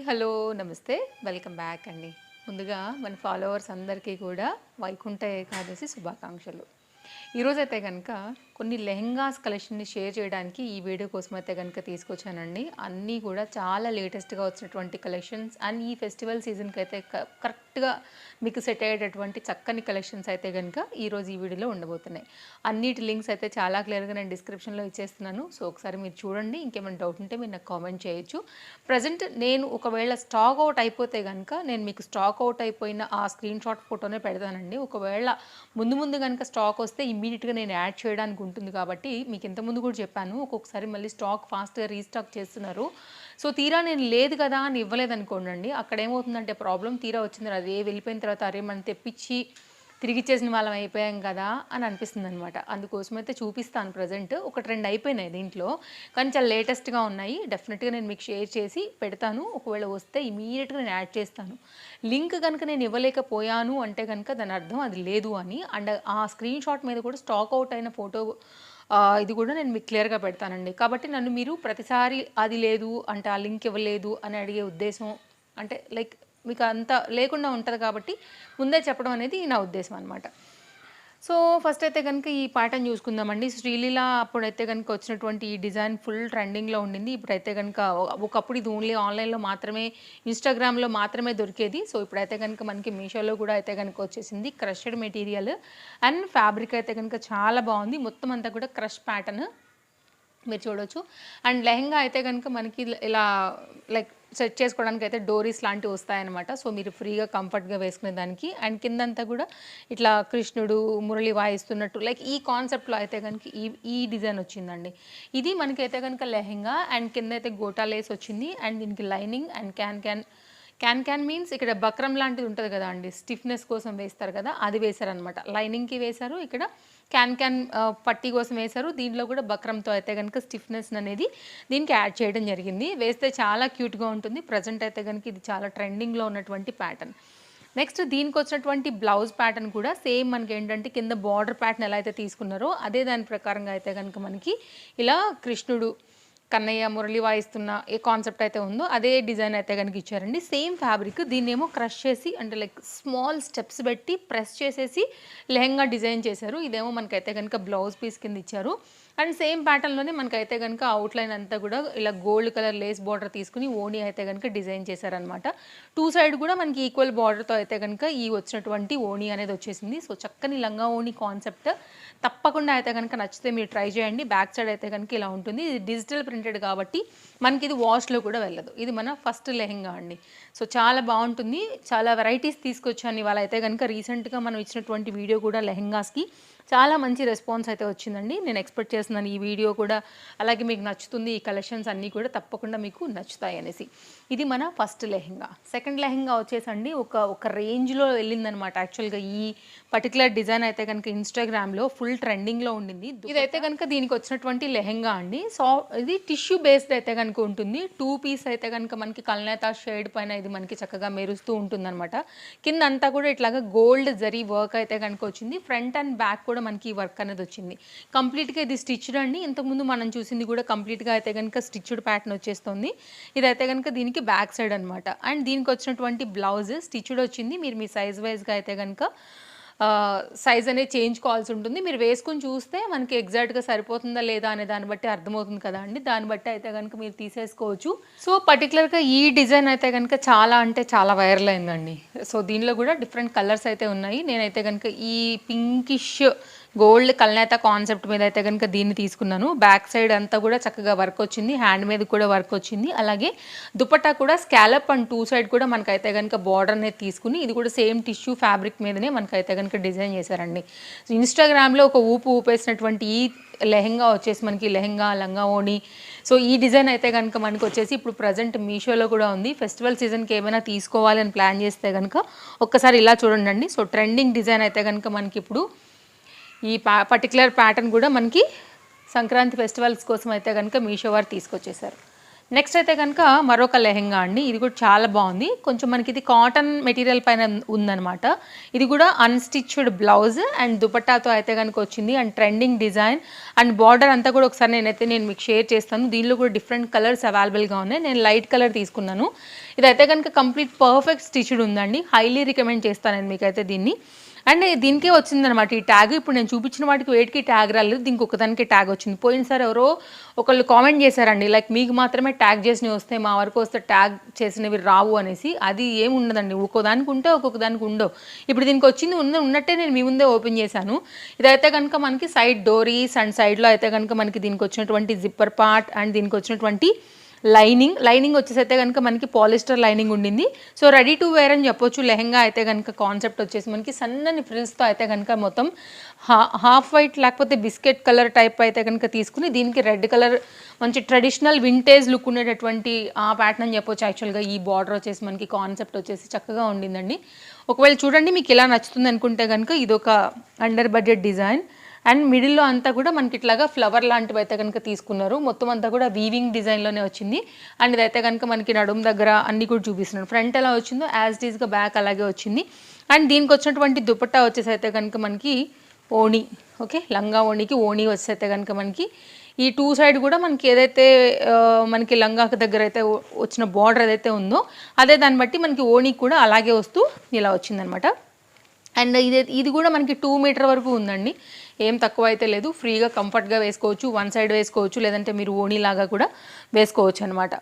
Hello నమస్తే. Welcome back అండి. ముందుగా మన ఫాలోవర్స్ అందరికీ కూడా వైకుంఠ ఏకాదశి శుభాకాంక్షలు. ఈరోజైతే కనుక కొన్ని లెహెంగాస్ కలెక్షన్ని షేర్ చేయడానికి ఈ వీడియో కోసం అయితే కనుక తీసుకొచ్చానండి. అన్నీ కూడా చాలా లేటెస్ట్గా వచ్చినటువంటి కలెక్షన్స్ అండ్ ఈ ఫెస్టివల్ సీజన్కి అయితే క- కరెక్ట్గా మీకు సెట్ అయ్యేటటువంటి చక్కని కలెక్షన్స్ అయితే కనుక ఈరోజు ఈ వీడియోలో ఉండబోతున్నాయి. అన్నిటి లింక్స్ అయితే చాలా క్లియర్గా నేను డిస్క్రిప్షన్లో ఇచ్చేస్తున్నాను. సో ఒకసారి మీరు చూడండి. ఇంకేమైనా డౌట్ ఉంటే మీరు నాకు కామెంట్ చేయొచ్చు. ప్రజెంట్ నేను ఒకవేళ స్టాక్ అవుట్ అయిపోతే కనుక నేను మీకు స్టాక్ అవుట్ అయిపోయిన ఆ స్క్రీన్ షాట్ ఫోటోనే పెడతానండి. ఒకవేళ ముందు ముందు కనుక స్టాక్ వస్తే ఇమ్మీడియట్గా నేను యాడ్ చేయడానికి ఉంటుంది కాబట్టి మీకు ఇంతకుముందు కూడా చెప్పాను. ఒక్కొక్కసారి మళ్ళీ స్టాక్ ఫాస్ట్గా రీస్టాక్ చేస్తున్నారు. సో తీరా నేను లేదు కదా అని ఇవ్వలేదు అనుకోండి అక్కడ ఏమవుతుందంటే ప్రాబ్లం తీరా వచ్చింది. ఏ వెళ్ళిపోయిన తర్వాత అరే మనం తెప్పించి తిరిగిచ్చేసిన వాళ్ళం అయిపోయాం కదా అని అనిపిస్తుంది అనమాట అందుకోసం అయితే చూపిస్తాను ప్రజెంట్ ఒకటి రెండు అయిపోయినాయి దీంట్లో. కానీ చాలా లేటెస్ట్గా ఉన్నాయి. డెఫినెట్గా నేను మీకు షేర్ చేసి పెడతాను. ఒకవేళ వస్తే ఇమీడియట్గా నేను యాడ్ చేస్తాను. లింక్ కనుక నేను ఇవ్వలేకపోయాను అంటే కనుక దాని అర్థం అది లేదు అని. అండ్ ఆ స్క్రీన్ షాట్ మీద కూడా స్టాక్ అవుట్ అయిన ఫోటో ఇది కూడా నేను మీకు క్లియర్గా పెడతానండి. కాబట్టి నన్ను మీరు ప్రతిసారి అది లేదు అంటే ఆ లింక్ ఇవ్వలేదు అని అడిగే ఉద్దేశం అంటే లైక్ మీకు అంత లేకుండా ఉంటుంది కాబట్టి ముందే చెప్పడం అనేది నా ఉద్దేశం అనమాట సో ఫస్ట్ అయితే కనుక ఈ ప్యాటర్న్ చూసుకుందామండి. శ్రీలీల అప్పుడైతే కనుక వచ్చినటువంటి ఈ డిజైన్ ఫుల్ ట్రెండింగ్లో ఉండింది. ఇప్పుడైతే కనుక ఒకప్పుడు ఇది ఓన్లీ ఆన్లైన్లో మాత్రమే ఇన్స్టాగ్రామ్లో మాత్రమే దొరికేది. సో ఇప్పుడైతే కనుక మనకి మీషోలో కూడా అయితే కనుక వచ్చేసింది. క్రష్డ్ మెటీరియల్ అండ్ ఫ్యాబ్రిక్ అయితే కనుక చాలా బాగుంది. మొత్తం అంతా కూడా క్రష్ ప్యాటర్న్ మీరు చూడొచ్చు. అండ్ లెహంగా అయితే కనుక మనకి ఇలా లైక్ సెట్ చేసుకోవడానికి అయితే డోరీస్ లాంటివి వస్తాయన్నమాట. సో మీరు ఫ్రీగా కంఫర్ట్గా వేసుకునే దానికి అండ్ కిందంతా కూడా ఇట్లా కృష్ణుడు మురళి వాయిస్తున్నట్టు లైక్ ఈ కాన్సెప్ట్లో అయితే కనుక ఈ ఈ డిజైన్ వచ్చిందండి. ఇది మనకైతే కనుక లెహెంగా అండ్ కింద అయితే గోటా లేస్ వచ్చింది అండ్ దీనికి lining and can can can can means ఇక్కడ బక్రం లాంటిది ఉంటుంది కదా అండి స్టిఫ్నెస్ కోసం వేస్తారు కదా అది వేశారనమాట లైనింగ్కి వేశారు ఇక్కడ క్యాన్ క్యాన్ పట్టి పట్టీ కోసం వేశారు. దీంట్లో కూడా బక్రంతో అయితే కనుక స్టిఫ్నెస్ అనేది దీనికి యాడ్ చేయడం జరిగింది. వేస్తే చాలా క్యూట్గా ఉంటుంది. ప్రజెంట్ అయితే కనుక ఇది చాలా ట్రెండింగ్లో ఉన్నటువంటి ప్యాటర్న్. నెక్స్ట్ దీనికి వచ్చినటువంటి బ్లౌజ్ ప్యాటర్న్ కూడా సేమ్ మనకి ఏంటంటే కింద బార్డర్ ప్యాటర్న్ ఎలా అయితే తీసుకున్నారో అదే దాని ప్రకారంగా అయితే కనుక మనకి ఇలా కృష్ణుడు కన్నయ్య మురళి వాయిస్తున్న ఏ కాన్సెప్ట్ అయితే ఉందో అదే డిజైన్ అయితే కనుక ఇచ్చారండి. సేమ్ ఫ్యాబ్రిక్ దీన్ని ఏమో క్రష్ చేసి అంటే లైక్ స్మాల్ స్టెప్స్ పెట్టి ప్రెస్ చేసేసి లెహంగా డిజైన్ చేశారు. ఇదేమో మనకైతే కనుక బ్లౌజ్ పీస్ కింద ఇచ్చారు. అండ్ సేమ్ ప్యాటర్న్లోనే మనకైతే కనుక అవుట్లైన్ అంతా కూడా ఇలా గోల్డ్ కలర్ లేస్ బార్డర్ తీసుకుని ఓణి అయితే కనుక డిజైన్ చేశారనమాట టూ సైడ్ కూడా మనకి ఈక్వల్ బార్డర్తో అయితే కనుక ఈ వచ్చినటువంటి ఓణి అనేది వచ్చేసింది. సో చక్కని లంగా ఓణి కాన్సెప్ట్ తప్పకుండా అయితే కనుక నచ్చితే మీరు ట్రై చేయండి. బ్యాక్ సైడ్ అయితే కనుక ఇలా ఉంటుంది. ఇది డిజిటల్ ప్రింటెడ్ కాబట్టి మనకి ఇది వాష్లో కూడా వెళ్ళదు. ఇది మన ఫస్ట్ లెహెంగా అండి. సో చాలా బాగుంటుంది. చాలా వెరైటీస్ తీసుకొచ్చాను ఇవాళ. అయితే కనుక రీసెంట్గా మనం ఇచ్చినటువంటి వీడియో కూడా లెహెంగాస్కి చాలా మంచి రెస్పాన్స్ అయితే వచ్చిందండి. నేను ఎక్స్పెక్ట్ చేస్తున్నాను ఈ వీడియో కూడా. అలాగే మీకు నచ్చుతుంది ఈ కలెక్షన్స్ అన్నీ కూడా తప్పకుండా మీకు నచ్చుతాయి అనేసి. ఇది మన ఫస్ట్ లెహెంగా. సెకండ్ లెహెంగా వచ్చేసండి. ఒక ఒక రేంజ్లో వెళ్ళిందనమాట యాక్చువల్గా ఈ పర్టికులర్ డిజైన్ అయితే కనుక ఇన్స్టాగ్రామ్లో ఫుల్ ట్రెండింగ్లో ఉండింది. ఇదైతే కనుక దీనికి వచ్చినటువంటి లెహెంగా అండి. సో ఇది టిష్యూ బేస్డ్ అయితే కనుక ఉంటుంది. టూ పీస్ అయితే కనుక మనకి కల్నేత షేడ్ పైన ఇది మనకి చక్కగా మెరుస్తూ ఉంటుందన్నమాట. కింద అంతా కూడా ఇట్లాగా గోల్డ్ జరీ వర్క్ అయితే కనుక వచ్చింది. ఫ్రంట్ అండ్ బ్యాక్ కూడా మనకి ఈ వర్క్ అనేది వచ్చింది. కంప్లీట్గా ఇది స్టిచ్డ్ అండి. ఇంతకుముందు మనం చూసింది కూడా కంప్లీట్గా అయితే కనుక స్టిచ్డ్ ప్యాటర్న్ వచ్చేస్తుంది. ఇదైతే కనుక దీనికి బ్యాక్ సైడ్ అనమాట అండ్ దీనికి వచ్చినటువంటి బ్లౌజ్ స్టిచ్డ్ వచ్చింది. మీరు మీ సైజ్ వైజ్గా అయితే కనుక సైజ్ అనేది చేయించుకోవాల్సి ఉంటుంది. మీరు వేసుకుని చూస్తే మనకి ఎగ్జాక్ట్గా సరిపోతుందా లేదా అనే దాన్ని బట్టి అర్థమవుతుంది కదా అండి. దాన్ని బట్టి అయితే కనుక మీరు తీసేసుకోవచ్చు. సో పర్టికులర్గా ఈ డిజైన్ అయితే కనుక చాలా అంటే చాలా వైరల్ అయిందండి. సో దీనిలో కూడా డిఫరెంట్ కలర్స్ అయితే ఉన్నాయి. నేనైతే కనుక ఈ పింకిష్ గోల్డ్ కల్నేత కాన్సెప్ట్ మీద అయితే కనుక దీన్ని తీసుకున్నాను. బ్యాక్ సైడ్ అంతా కూడా చక్కగా వర్క్ వచ్చింది. హ్యాండ్ మీద కూడా వర్క్ వచ్చింది. అలాగే దుపట్టా కూడా స్కాలప్ అండ్ టూ సైడ్ కూడా మనకైతే కనుక బార్డర్ అనేది తీసుకుని ఇది కూడా సేమ్ టిష్యూ ఫ్యాబ్రిక్ మీదనే మనకైతే కనుక డిజైన్ చేశారండి. ఇన్స్టాగ్రామ్లో ఒక ఊపు ఊపేసినటువంటి ఈ లెహెంగా వచ్చేసి మనకి లెహెంగా లంగా ఓణి సో ఈ డిజైన్ అయితే కనుక మనకు వచ్చేసి ఇప్పుడు ప్రజెంట్ మీషోలో కూడా ఉంది. ఫెస్టివల్ సీజన్కి ఏమైనా తీసుకోవాలని ప్లాన్ చేస్తే కనుక ఒక్కసారి ఇలా చూడండి సో ట్రెండింగ్ డిజైన్ అయితే కనుక మనకి ఇప్పుడు ఈ పా పర్టికులర్ ప్యాటర్న్ కూడా మనకి సంక్రాంతి ఫెస్టివల్స్ కోసం అయితే కనుక మీషో వారు తీసుకొచ్చేసారు నెక్స్ట్ అయితే కనుక మరొక లెహెంగా అండి. ఇది కూడా చాలా బాగుంది. కొంచెం మనకి ఇది కాటన్ మెటీరియల్ పైన ఉందన్నమాట. ఇది కూడా అన్స్టిచ్డ్ బ్లౌజ్ అండ్ దుపట్టాతో అయితే కనుక వచ్చింది. And trending design and border అంతా కూడా ఒకసారి నేనైతే నేను మీకు షేర్ చేస్తాను. దీనిలో కూడా డిఫరెంట్ కలర్స్ అవైలబుల్గా ఉన్నాయి. నేను లైట్ కలర్ తీసుకున్నాను. ఇదైతే కనుక కంప్లీట్ పర్ఫెక్ట్ స్టిచ్డ్ ఉందండి. హైలీ రికమెండ్ చేస్తాను నేను మీకైతే దీన్ని. అండ్ దీనికే వచ్చిందనమాట ఈ ట్యాగ్ ఇప్పుడు నేను చూపించిన వాటికి వేటికి ట్యాగ్ రాలేదు. దీనికి ఒకదానికి ట్యాగ్ వచ్చింది. పోయినసారి ఎవరో ఒకళ్ళు కామెంట్ చేశారండి. లైక్ మీకు మాత్రమే ట్యాగ్ చేసినవి వస్తాయి. మా వరకు వస్తే ట్యాగ్ చేసినవి రావు అనేసి. అది ఏమి ఉండదండి ఒక్కోదానికి ఉంటే ఒక్కొక్క దానికి ఉండవు. ఇప్పుడు దీనికి వచ్చింది ఉన్న ఉన్నట్టే నేను మీ ముందే ఓపెన్ చేశాను. ఇదైతే కనుక మనకి సైడ్ డోరీస్ అండ్ సైడ్లో అయితే కనుక మనకి దీనికి వచ్చినటువంటి జిప్పర్ పార్ట్ అండ్ దీనికి వచ్చినటువంటి లైనింగ్. లైనింగ్ వచ్చేసి అయితే కనుక మనకి పాలిస్టర్ లైనింగ్ ఉండింది. సో రెడీ టు వేర్ అని చెప్పొచ్చు. లెహంగా అయితే కనుక కాన్సెప్ట్ వచ్చేసి మనకి సన్నని ఫ్రిల్స్తో అయితే కనుక మొత్తం హా హాఫ్ వైట్ లేకపోతే బిస్కెట్ కలర్ టైప్ అయితే కనుక తీసుకుని దీనికి రెడ్ కలర్ మంచి ట్రెడిషనల్ వింటేజ్ లుక్ ఉండేటటువంటి ఆ ప్యాటర్న్ అని చెప్పొచ్చు. యాక్చువల్గా ఈ బార్డర్ వచ్చేసి మనకి కాన్సెప్ట్ వచ్చేసి చక్కగా ఉండిందండి. ఒకవేళ చూడండి మీకు ఇలా నచ్చుతుంది అనుకుంటే కనుక ఇది ఒక అండర్ బడ్జెట్ డిజైన్ అండ్ మిడిల్లో అంతా కూడా మనకి ఇట్లాగా ఫ్లవర్ లాంటివి అయితే కనుక తీసుకున్నారు. మొత్తం అంతా కూడా వీవింగ్ డిజైన్లోనే వచ్చింది. అండ్ ఇదైతే కనుక మనకి నడుము దగ్గర అన్నీ కూడా చూపిస్తున్నాడు ఫ్రంట్ ఎలా వచ్చిందో యాజ్ డీజ్గా బ్యాక్ అలాగే వచ్చింది. అండ్ దీనికి వచ్చినటువంటి దుపట్టా వచ్చేసి అయితే కనుక మనకి ఓణి ఓకే లంగా ఓణికి ఓణి వచ్చేస్తే అయితే కనుక మనకి ఈ టూ సైడ్ కూడా మనకి ఏదైతే మనకి లంగాకు దగ్గర అయితే వచ్చిన బార్డర్ ఏదైతే ఉందో అదే దాన్ని బట్టి మనకి ఓణికి కూడా అలాగే వస్తూ ఇలా వచ్చిందనమాట అండ్ ఇది ఇది కూడా మనకి టూ మీటర్ వరకు ఉందండి. ఏం తక్కువ అయితే లేదు ఫ్రీగా కంఫర్ట్గా వేసుకోవచ్చు వన్ సైడ్ వేసుకోవచ్చు లేదంటే మీరు ఓణీలాగా కూడా వేసుకోవచ్చు అనమాట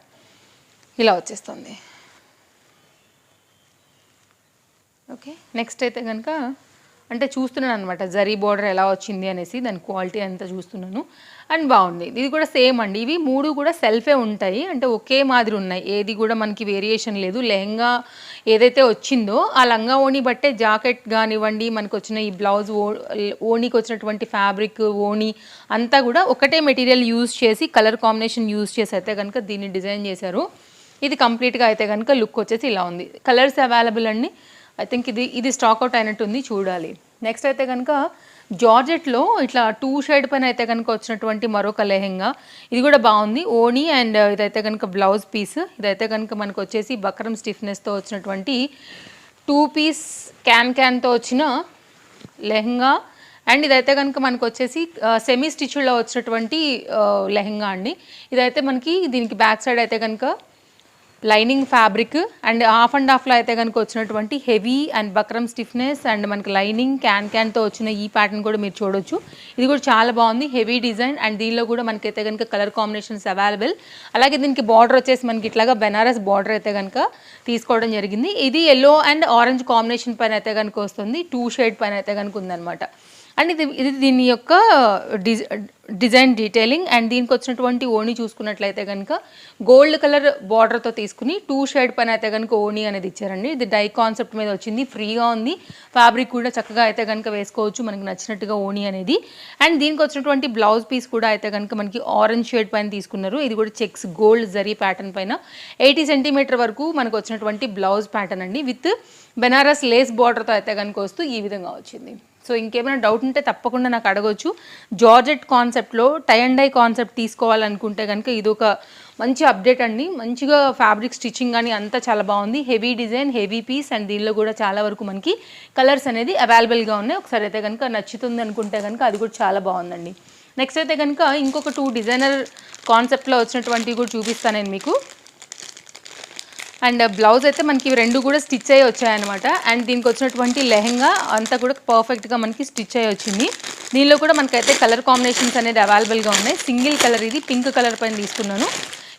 ఇలా వచ్చేస్తుంది. ఓకే నెక్స్ట్ అయితే కనుక అంటే చూస్తున్నాను అనమాట జరీ బార్డర్ ఎలా వచ్చింది అనేసి దాని క్వాలిటీ అంతా చూస్తున్నాను. అండ్ బాగుంది. ఇది కూడా సేమ్ అండి. ఇవి మూడు కూడా సెల్ఫే ఉంటాయి. అంటే ఒకే మాదిరి ఉన్నాయి. ఏది కూడా మనకి వేరియేషన్ లేదు. లెహంగా ఏదైతే వచ్చిందో ఆ లంగా ఓణి బట్టే జాకెట్ కానివ్వండి మనకు వచ్చిన ఈ బ్లౌజ్ ఓ ఓణికి వచ్చినటువంటి ఫ్యాబ్రిక్ ఓణి అంతా కూడా ఒకటే మెటీరియల్ యూజ్ చేసి కలర్ కాంబినేషన్ యూజ్ చేసి అయితే కనుక దీన్ని డిజైన్ చేశారు. ఇది కంప్లీట్గా అయితే కనుక లుక్ వచ్చేసి ఇలా ఉంది. కలర్స్ అవైలబుల్ అండి. ఐ థింక్ ఇది ఇది స్టాక్ అవుట్ అయినట్టుంది చూడాలి. నెక్స్ట్ అయితే కనుక జార్జెట్లో ఇట్లా టూ షేడ్ పైన అయితే కనుక వచ్చినటువంటి మరొక లెహెంగా ఇది కూడా బాగుంది. ఓనీ అండ్ ఇదైతే కనుక బ్లౌజ్ పీస్. ఇదైతే కనుక మనకు వచ్చేసి బక్రం స్టిఫ్నెస్తో వచ్చినటువంటి టూ పీస్ క్యాన్ క్యాన్తో వచ్చిన లెహంగా. అండ్ ఇదైతే కనుక మనకు వచ్చేసి సెమీ స్టిచ్లో వచ్చినటువంటి లెహెంగా లెహంగా అండి. ఇదైతే మనకి దీనికి బ్యాక్ సైడ్ అయితే కనుక lining fabric and half and హాఫ్లో అయితే కనుక వచ్చినటువంటి heavy and buckram stiffness and మనకి లైనింగ్ క్యాన్ క్యాన్తో వచ్చిన ఈ ప్యాటర్న్ కూడా మీరు చూడొచ్చు. ఇది కూడా చాలా బాగుంది. హెవీ డిజైన్ అండ్ దీనిలో కూడా మనకైతే కనుక కలర్ కాంబినేషన్స్ అవైలబుల్. అలాగే దీనికి బార్డర్ వచ్చేసి మనకి ఇట్లాగా బెనారస్ బార్డర్ అయితే కనుక తీసుకోవడం జరిగింది. ఇది ఎల్లో అండ్ ఆరెంజ్ కాంబినేషన్ పైన అయితే కనుక వస్తుంది. టూ షేడ్ పైన అయితే కనుక ఉందన్నమాట. అండ్ ఇది ఇది దీని యొక్క డిజైన్ డీటెయిలింగ్ అండ్ దీనికి వచ్చినటువంటి ఓణి చూసుకున్నట్లయితే కనుక గోల్డ్ కలర్ బార్డర్తో తీసుకుని టూ షేడ్ పైన అయితే కనుక ఓణి అనేది ఇచ్చారండి. ఇది డై కాన్సెప్ట్ మీద వచ్చింది. ఫ్రీగా ఉంది. ఫ్యాబ్రిక్ కూడా చక్కగా అయితే కనుక వేసుకోవచ్చు. మనకి నచ్చినట్టుగా ఓణి అనేది. అండ్ దీనికి వచ్చినటువంటి బ్లౌజ్ పీస్ కూడా అయితే కనుక మనకి ఆరెంజ్ షేడ్ పైన తీసుకున్నారు. ఇది కూడా చెక్స్ గోల్డ్ జరీ ప్యాటర్న్ పైన. ఎయిటీ సెంటీమీటర్ వరకు మనకు వచ్చినటువంటి బ్లౌజ్ ప్యాటర్న్ అండి. విత్ బెనారస్ లేస్ బార్డర్తో అయితే కనుక వస్తూ ఈ విధంగా వచ్చింది. సో ఇంకేమైనా డౌట్ ఉంటే తప్పకుండా నాకు అడగొచ్చు. జార్జెట్ కాన్సెప్ట్లో టై అండ్ డై కాన్సెప్ట్ తీసుకోవాలనుకుంటే కనుక ఇది ఒక మంచి అప్డేట్ అండి. మంచిగా ఫ్యాబ్రిక్ స్టిచ్చింగ్ కానీ అంతా చాలా బాగుంది. Heavy design heavy piece and దీనిలో కూడా చాలా వరకు మనకి కలర్స్ అనేది అవైలబుల్గా ఉన్నాయి. ఒకసారి అయితే కనుక నచ్చుతుంది అనుకుంటే కనుక అది కూడా చాలా బాగుందండి. నెక్స్ట్ అయితే కనుక ఇంకొక టూ డిజైనర్ కాన్సెప్ట్లో వచ్చినటువంటివి కూడా చూపిస్తాను నేను మీకు. అండ్ బ్లౌజ్ అయితే మనకి రెండు కూడా స్టిచ్ అయ్యి వచ్చాయన్నమాట. అండ్ దీనికి వచ్చినటువంటి లెహంగా అంతా కూడా పర్ఫెక్ట్గా మనకి స్టిచ్ అయ్యి వచ్చింది. దీనిలో కూడా మనకైతే కలర్ కాంబినేషన్స్ అనేది అవైలబుల్గా ఉన్నాయి. సింగిల్ కలర్ ఇది పింక్ కలర్ పైన తీసుకున్నాను.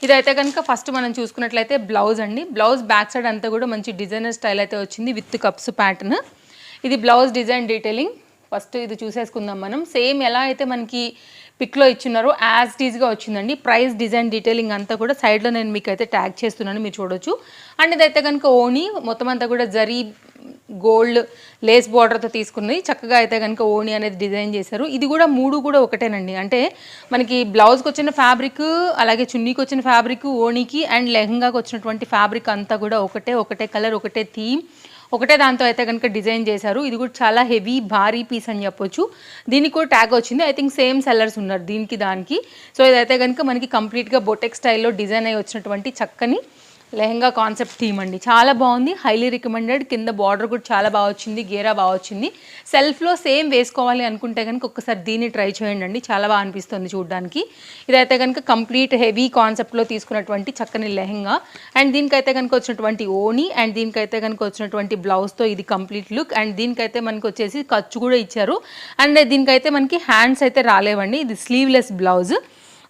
ఇదైతే కనుక ఫస్ట్ మనం చూసుకున్నట్లయితే బ్లౌజ్ అండి. బ్లౌజ్ బ్యాక్ సైడ్ అంతా కూడా మంచి డిజైనర్ స్టైల్ అయితే వచ్చింది విత్ కప్స్ ప్యాటర్న్ ఇది బ్లౌజ్ డిజైన్ డీటెయిలింగ్ ఫస్ట్ ఇది చూసేసుకుందాం మనం. సేమ్ ఎలా అయితే మనకి పిక్లో ఇచ్చినారో యాజ్ టీజ్గా వచ్చిందండి. ప్రైస్ డిజైన్ డీటెయిలింగ్ అంతా కూడా సైడ్లో నేను మీకు అయితే ట్యాగ్ చేస్తున్నాను. మీరు చూడొచ్చు. అండ్ ఇదైతే కనుక ఓణి మొత్తం అంతా కూడా జరీ గోల్డ్ లేస్ బార్డర్తో తీసుకున్నది. చక్కగా అయితే కనుక ఓణి అనేది డిజైన్ చేశారు. ఇది కూడా మూడు కూడా ఒకటేనండి. అంటే మనకి బ్లౌజ్కి వచ్చిన ఫ్యాబ్రిక్ అలాగే చున్నీకి వచ్చిన ఫ్యాబ్రిక్ ఓణికి అండ్ లెహంగాకి వచ్చినటువంటి ఫ్యాబ్రిక్ అంతా కూడా ఒకటే ఒకటే కలర్ ఒకటే థీమ్ ఒకటే దాంతో అయితే కనుక డిజైన్ చేశారు. ఇది కూడా చాలా హెవీ భారీ పీస్ అని చెప్పొచ్చు. దీనికి కూడా ట్యాగ్ వచ్చింది. ఐ థింక్ సేమ్ సెల్లర్స్ ఉన్నారు దీనికి దానికి. సో ఇదైతే కనుక మనకి కంప్లీట్గా బొటెక్ స్టైల్లో డిజైన్ అయి వచ్చినటువంటి చక్కని లెహంగా కాన్సెప్ట్ థీమ్ అండి. చాలా బాగుంది. హైలీ రికమెండెడ్ కింద బార్డర్ కూడా చాలా బాగా వచ్చింది. గేరా బాగా వచ్చింది. సెల్ఫ్లో సేమ్ వేసుకోవాలి అనుకుంటే కనుక ఒక్కసారి దీన్ని ట్రై చేయండి అండి. చాలా బాగా అనిపిస్తుంది చూడడానికి. ఇదైతే కనుక కంప్లీట్ హెవీ కాన్సెప్ట్లో తీసుకున్నటువంటి చక్కని లెహంగా. అండ్ దీనికైతే కనుక వచ్చినటువంటి ఓని అండ్ దీనికైతే కనుక వచ్చినటువంటి బ్లౌజ్తో ఇది కంప్లీట్ లుక్ అండ్ దీనికైతే మనకు వచ్చేసి ఖర్చు కూడా ఇచ్చారు. అండ్ దీనికైతే మనకి హ్యాండ్స్ అయితే రాలేవండి. ఇది స్లీవ్లెస్ బ్లౌజ్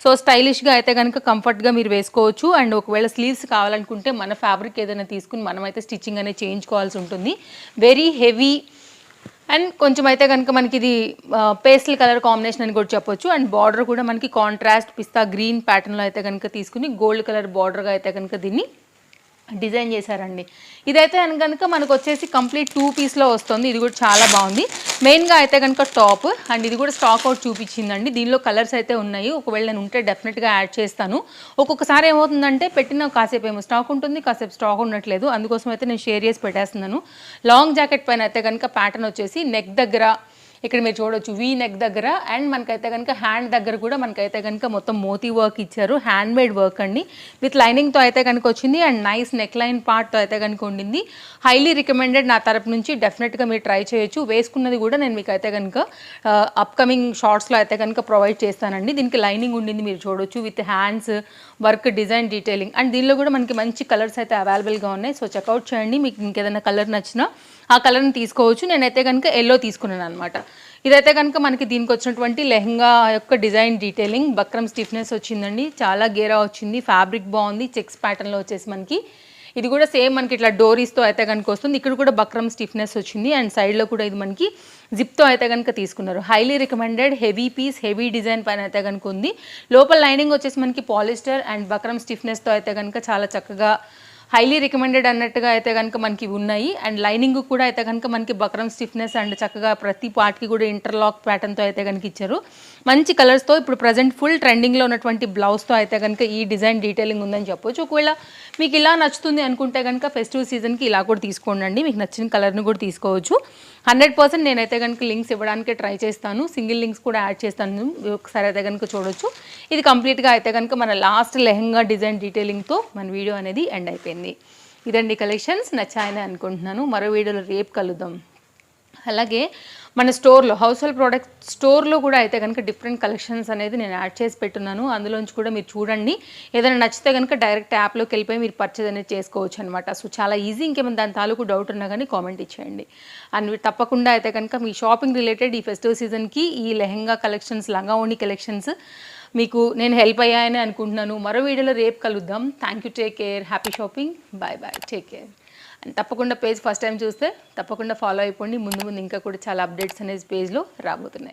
సో స్టైలిష్గా అయితే కనుక కంఫర్ట్గా మీరు వేసుకోవచ్చు. అండ్ ఒకవేళ స్లీవ్స్ కావాలనుకుంటే మన ఫ్యాబ్రిక్ ఏదైనా తీసుకుని మనమైతే స్టిచ్చింగ్ అనేది చేయించుకోవాల్సి ఉంటుంది. వెరీ హెవీ అండ్ కొంచెం అయితే కనుక మనకి ఇది పేస్టల్ కలర్ కాంబినేషన్ అని కూడా చెప్పొచ్చు. అండ్ బార్డర్ కూడా మనకి కాంట్రాస్ట్ పిస్తా గ్రీన్ ప్యాటర్న్లో అయితే కనుక తీసుకుని గోల్డ్ కలర్ బార్డర్గా అయితే కనుక దీన్ని డిజైన్ చేశారండి. ఇదైతే కనుక మనకు వచ్చేసి కంప్లీట్ టూ పీస్లో వస్తుంది. ఇది కూడా చాలా బాగుంది. మెయిన్గా అయితే కనుక టాప్ అండ్ ఇది కూడా స్టాక్ అవుట్ చూపించిందండి. దీనిలో కలర్స్ అయితే ఉన్నాయి. ఒకవేళ నేను ఉంటే డెఫినెట్గా యాడ్ చేస్తాను. ఒక్కొక్కసారి ఏమవుతుందంటే పెట్టిన కాసేపు ఏమో స్టాక్ ఉంటుంది కాసేపు స్టాక్ ఉండట్లేదు. అందుకోసం అయితే నేను షేర్ చేసి పెట్టేస్తున్నాను. లాంగ్ జాకెట్ పైన అయితే కనుక ప్యాటర్న్ వచ్చేసి నెక్ దగ్గర ఇక్కడ మీరు చూడొచ్చు వీ నెక్ దగ్గర అండ్ మనకైతే కనుక హ్యాండ్ దగ్గర కూడా మనకైతే కనుక మొత్తం మోతీ వర్క్ ఇచ్చారు. హ్యాండ్ మేడ్ వర్క్ అండి విత్ లైనింగ్తో అయితే కనుక వచ్చింది అండ్ నైస్ నెక్ లైన్ పార్ట్తో అయితే కనుక ఉండింది. హైలీ రికమెండెడ్ నా తరపు నుంచి డెఫినెట్గా మీరు ట్రై చేయొచ్చు. వేసుకున్నది కూడా నేను మీకు అయితే కనుక అప్కమింగ్ షార్ట్స్లో అయితే కనుక ప్రొవైడ్ చేస్తానండి. దీనికి లైనింగ్ ఉండింది మీరు చూడొచ్చు. With hands work design detailing and దీనిలో కూడా మనకి మంచి కలర్స్ అయితే అవైలబుల్గా ఉన్నాయి. సో చెక్అవుట్ చేయండి. మీకు ఇంకేదైనా కలర్ నచ్చినా ఆ కలర్ని తీసుకోవచ్చు. నేనైతే కనుక ఎల్లో తీసుకున్నాను అనమాట ఇదైతే కనుక మనకి దీనికి వచ్చినటువంటి లెహంగా యొక్క డిజైన్ డీటెయిలింగ్ బక్రమ్ స్టిఫ్నెస్ వచ్చిందండి. చాలా గేరా వచ్చింది. ఫ్యాబ్రిక్ బాగుంది. చెక్స్ ప్యాటర్న్లో వచ్చేసి మనకి ఇది కూడా సేమ్ మనకి ఇట్లా డోరీస్తో అయితే కనుక వస్తుంది. ఇక్కడ కూడా బక్రమ్ స్టిఫ్నెస్ వచ్చింది. అండ్ సైడ్లో కూడా ఇది మనకి జిప్తో అయితే కనుక తీసుకున్నారు. Highly recommended heavy piece heavy design పైన అయితే కనుక ఉంది. లోపల లైనింగ్ వచ్చేసి మనకి పాలిస్టర్ అండ్ బక్రమ్ స్టిఫ్నెస్తో అయితే కనుక చాలా చక్కగా హైలీ రికమెండెడ్ అన్నట్టుగా అయితే కనుక మనకి ఉన్నాయి. అండ్ లైనింగ్ కూడా అయితే కనుక మనకి బక్రమ్ స్టిఫ్నెస్ అండ్ చక్కగా ప్రతి పార్ట్కి కూడా ఇంటర్లాక్ ప్యాటర్న్తో అయితే కనుక ఇచ్చారు. మంచి కలర్స్తో ఇప్పుడు ప్రజెంట్ ఫుల్ ట్రెండింగ్లో ఉన్నటువంటి బ్లౌజ్తో అయితే కనుక ఈ డిజైన్ డీటెయిలింగ్ ఉందని చెప్పొచ్చు. ఒకవేళ మీకు ఇలా నచ్చుతుంది అనుకుంటే కనుక ఫెస్టివల్ సీజన్కి ఇలా కూడా తీసుకోండి మీకు నచ్చిన కలర్ని కూడా తీసుకోవచ్చు. హండ్రెడ్ పర్సెంట్ నేనైతే కనుక లింక్స్ ఇవ్వడానికి ట్రై చేస్తాను. సింగిల్ లింక్స్ కూడా యాడ్ చేస్తాను. ఒకసారి అయితే కనుక చూడొచ్చు. ఇది కంప్లీట్గా అయితే కనుక మన లాస్ట్ లెహంగా డిజైన్ డీటెయిలింగ్తో మన వీడియో అనేది ఎండ్ అయిపోయింది. ఇదండి కలెక్షన్స్. నచ్చాయని అనుకుంటున్నాను. మరో వీడియోలో రేపు కలుద్దాం. అలాగే మన స్టోర్లో హౌస్ హోల్డ్ ప్రోడక్ట్ స్టోర్లో కూడా అయితే కనుక డిఫరెంట్ కలెక్షన్స్ అనేది నేను యాడ్ చేసి పెట్టున్నాను. అందులోంచి కూడా మీరు చూడండి. ఏదైనా నచ్చితే కనుక డైరెక్ట్ యాప్లోకి వెళ్ళిపోయి మీరు పర్చేజ్ అనేది చేసుకోవచ్చు అనమాట సో చాలా ఈజీ. ఇంకేమైనా దాని తాలూకు డౌట్ ఉన్నా కానీ కామెంట్ ఇచ్చేయండి. అండ్ మీరు తప్పకుండా అయితే కనుక మీ షాపింగ్ రిలేటెడ్ ఈ ఫెస్టివల్ సీజన్కి ఈ లెహంగా కలెక్షన్స్ లంగా ఓణి కలెక్షన్స్ మీకు నేను హెల్ప్ అయ్యాయని అనుకుంటున్నాను. మరో వీడియోలో రేపు కలుద్దాం. Thank you take care happy shopping bye bye take care and తప్పకుండా పేజ్ ఫస్ట్ టైం చూస్తే తప్పకుండా ఫాలో అయిపోండి. ముందు ముందు ఇంకా కూడా చాలా అప్డేట్స్ అనేది పేజ్లో రాబోతున్నాయి.